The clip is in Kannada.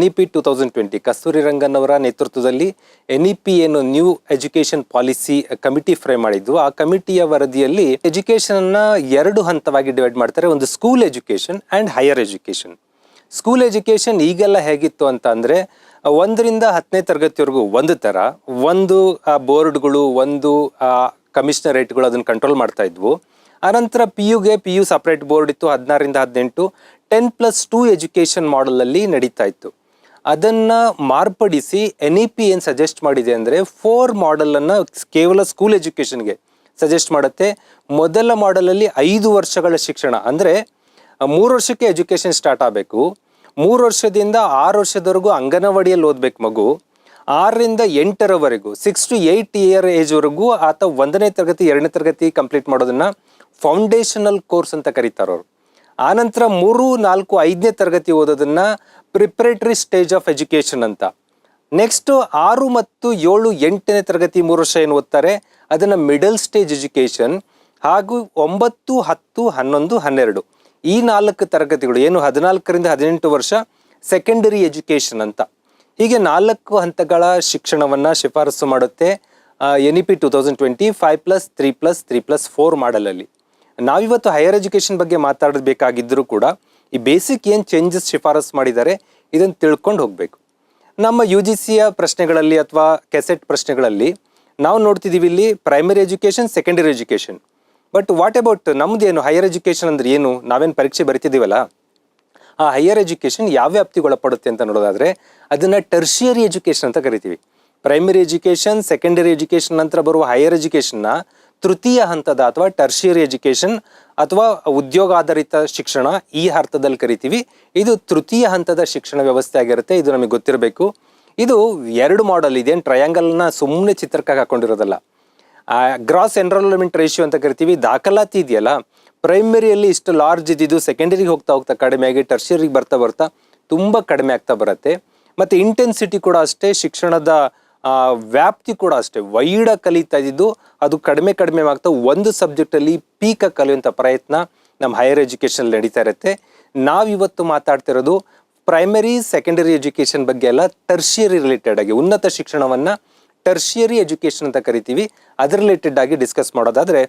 N E P two thousand twenty Kasturi Rangan ಅವರ ನೇತೃತ್ವದಲ್ಲಿ ಎನ್ ಇ ಪಿ ಏನು new education policy committee frame ಮಾಡಿದ್ದು, ಆ ಕಮಿಟಿಯ ವರದಿಯಲ್ಲಿ ಎಜುಕೇಶನ್ ಅನ್ನ ಎರಡು ಹಂತವಾಗಿ ಡಿವೈಡ್ ಮಾಡ್ತಾರೆ, ಒಂದು school education and higher education school education ಈಗೆಲ್ಲ ಹೇಗಿತ್ತು ಅಂತ ಅಂದರೆ, ಒಂದರಿಂದ ಹತ್ತನೇ ತರಗತಿವರೆಗೂ ಒಂದು ತರ ಒಂದು ಬೋರ್ಡ್ಗಳು, ಒಂದು ಕಮಿಷನರೇಟ್ಗಳು ಅದನ್ನು ಕಂಟ್ರೋಲ್ ಮಾಡ್ತಾ ಇದ್ವು. ಆನಂತರ ಪಿ ಯುಗೆ ಪಿ ಯು ಸಪ್ರೇಟ್ ಬೋರ್ಡ್ ಇತ್ತು, ಹದಿನಾರರಿಂದ ಹದಿನೆಂಟು ಟೆನ್ ಪ್ಲಸ್ ಟೂ ಎಜುಕೇಷನ್ ಮಾಡಲಲ್ಲಿ ನಡೀತಾ ಇತ್ತು. ಅದನ್ನ ಮಾರ್ಪಡಿಸಿ ಎನ್ ಇ ಪಿ ಏನು ಸಜೆಸ್ಟ್ ಮಾಡಿದೆ ಅಂದರೆ ಫೋರ್ ಮಾಡೆಲನ್ನು ಕೇವಲ ಸ್ಕೂಲ್ ಎಜುಕೇಷನ್ಗೆ ಸಜೆಸ್ಟ್ ಮಾಡುತ್ತೆ. ಮೊದಲ ಮಾಡೆಲಲ್ಲಿ ಐದು ವರ್ಷಗಳ ಶಿಕ್ಷಣ ಅಂದರೆ ಮೂರು ವರ್ಷಕ್ಕೆ ಎಜುಕೇಷನ್ ಸ್ಟಾರ್ಟ್ ಆಗಬೇಕು. ಮೂರು ವರ್ಷದಿಂದ ಆರು ವರ್ಷದವರೆಗೂ ಅಂಗನವಾಡಿಯಲ್ಲಿ ಓದ್ಬೇಕು ಮಗು. ಆರರಿಂದ ಎಂಟರವರೆಗೂ ಸಿಕ್ಸ್ ಟು ಏಯ್ಟ್ ಇಯರ್ ಏಜ್ವರೆಗೂ ಆತ ಒಂದನೇ ತರಗತಿ, ಎರಡನೇ ತರಗತಿ ಕಂಪ್ಲೀಟ್ ಮಾಡೋದನ್ನು ಫೌಂಡೇಶನಲ್ ಕೋರ್ಸ್ ಅಂತ ಕರೀತಾರೆ ಅವರು ಆನಂತರ ಮೂರು, ನಾಲ್ಕು, ಐದನೇ ತರಗತಿ ಓದೋದನ್ನ ಪ್ರಿಪ್ರೇಟರಿ ಸ್ಟೇಜ್ ಆಫ್ ಎಜುಕೇಶನ್ ಅಂತ. ನೆಕ್ಸ್ಟ್ ಆರು ಮತ್ತು ಏಳು, ಎಂಟನೇ ತರಗತಿ ಮೂರು ವರ್ಷ ಏನು ಓದ್ತಾರೆ? ಅದನ್ನ ಮಿಡಲ್ ಸ್ಟೇಜ್ ಎಜುಕೇಶನ್ ಹಾಗೂ ಒಂಬತ್ತು, ಹತ್ತು, ಹನ್ನೊಂದು, ಹನ್ನೆರಡು. ಈ ನಾಲ್ಕು ತರಗತಿಗಳು ಏನು ಹದಿನಾಲ್ಕರಿಂದ ಹದಿನೆಂಟು ವರ್ಷ ಸೆಕೆಂಡರಿ ಎಜುಕೇಶನ್ ಅಂತ. ಹೀಗೆ ನಾಲ್ಕು ಹಂತಗಳ ಶಿಕ್ಷಣವನ್ನ ಶಿಫಾರಸು ಮಾಡುತ್ತೆ N E P two thousand twenty five plus three plus three plus four ಮಾಡಲಲ್ಲಿ ನಾವಿವತ್ತು ಹೈಯರ್ ಎಜುಕೇಶನ್ ಬಗ್ಗೆ ಮಾತಾಡಬೇಕಾಗಿದ್ದರೂ ಕೂಡ ಈ ಬೇಸಿಕ್ ಏನು ಚೇಂಜಸ್ ಶಿಫಾರಸು ಮಾಡಿದ್ದಾರೆ ಇದನ್ನು ತಿಳ್ಕೊಂಡು ಹೋಗಬೇಕು. ನಮ್ಮ ಯು ಜಿ ಸಿಯ ಪ್ರಶ್ನೆಗಳಲ್ಲಿ ಅಥವಾ ಕೆಸೆಟ್ ಪ್ರಶ್ನೆಗಳಲ್ಲಿ ನಾವು ನೋಡ್ತಿದ್ದೀವಿ ಇಲ್ಲಿ primary education secondary education but what about ನಮ್ಮದೇನು higher education ಅಂದ್ರೆ ಏನು? ನಾವೇನು ಪರೀಕ್ಷೆ ಬರಿತಿದ್ದೀವಲ್ಲ ಆ ಹೈಯರ್ ಎಜುಕೇಷನ್ ಯಾವ ವ್ಯಾಪ್ತಿಗೆ ಒಳಪಡುತ್ತೆ ಅಂತ ನೋಡೋದಾದರೆ, ಅದನ್ನು ಟರ್ಷಿಯರಿ ಎಜುಕೇಷನ್ ಅಂತ ಕರಿತೀವಿ. ಪ್ರೈಮರಿ ಎಜುಕೇಷನ್ ಸೆಕೆಂಡರಿ ಎಜುಕೇಷನ್ ನಂತರ ಬರುವ ಹೈಯರ್ ಎಜುಕೇಷನ್ನ ತೃತೀಯ ಹಂತದ ಅಥವಾ ಟರ್ಷಿಯರಿ ಎಜುಕೇಷನ್ ಅಥವಾ ಉದ್ಯೋಗ ಆಧಾರಿತ ಶಿಕ್ಷಣ ಈ ಅರ್ಥದಲ್ಲಿ ಕರಿತೀವಿ. ಇದು ತೃತೀಯ ಹಂತದ ಶಿಕ್ಷಣ ವ್ಯವಸ್ಥೆ ಆಗಿರುತ್ತೆ. ಇದು ನಮಗೆ ಗೊತ್ತಿರಬೇಕು. ಇದು ಎರಡು ಮಾಡೆಲ್ ಇದೇನು ಟ್ರಯಾಂಗಲ್ನ ಸುಮ್ಮನೆ ಚಿತ್ರಕ್ಕೆ ಹಾಕೊಂಡಿರೋದಲ್ಲ. ಗ್ರಾಸ್ ಎನ್ರೋಲ್ಮೆಂಟ್ ರೇಷಿಯೋ ಅಂತ ಕರಿತೀವಿ. ದಾಖಲಾತಿ ಇದೆಯಲ್ಲ. ಪ್ರೈಮರಿಯಲ್ಲಿ ಇಷ್ಟು ಲಾರ್ಜ್ ಇದ್ದಿದ್ದು ಸೆಕೆಂಡರಿಗೆ ಹೋಗ್ತಾ ಹೋಗ್ತಾ ಕಡಿಮೆ ಆಗಿ ಟರ್ಷಿಯರಿಗೆ ಬರ್ತಾ ಬರ್ತಾ ತುಂಬ ಕಡಿಮೆ ಆಗ್ತಾ ಬರುತ್ತೆ. ಮತ್ತು ಇಂಟೆನ್ಸಿಟಿ ಕೂಡ ಅಷ್ಟೇ ಶಿಕ್ಷಣದ ವ್ಯಾಪ್ತಿ ಕೂಡ ಅಷ್ಟೇ. ವೈಡ ಕಲಿತಾ ಇದ್ದಿದ್ದು ಅದು ಕಡಿಮೆ ಕಡಿಮೆ ಆಗ್ತಾ ಒಂದು ಸಬ್ಜೆಕ್ಟಲ್ಲಿ ಪೀಕ ಕಲಿಯುವಂಥ ಪ್ರಯತ್ನ ನಮ್ಮ ಹೈಯರ್ ಎಜುಕೇಷನ್ ನಡೀತಾ ಇರುತ್ತೆ. ನಾವಿವತ್ತು ಮಾತಾಡ್ತಿರೋದು ಪ್ರೈಮರಿ ಸೆಕೆಂಡರಿ ಎಜುಕೇಷನ್ ಬಗ್ಗೆ ಎಲ್ಲ ಟರ್ಷಿಯರಿ ರಿಲೇಟೆಡ್ ಆಗಿ, ಉನ್ನತ ಶಿಕ್ಷಣವನ್ನ ಟರ್ಷಿಯರಿ ಎಜುಕೇಷನ್ ಅಂತ ಕರಿತೀವಿ. ಅದ್ರ ರಿಲೇಟೆಡ್ ಆಗಿ ಡಿಸ್ಕಸ್ ಮಾಡೋದಾದ್ರೆ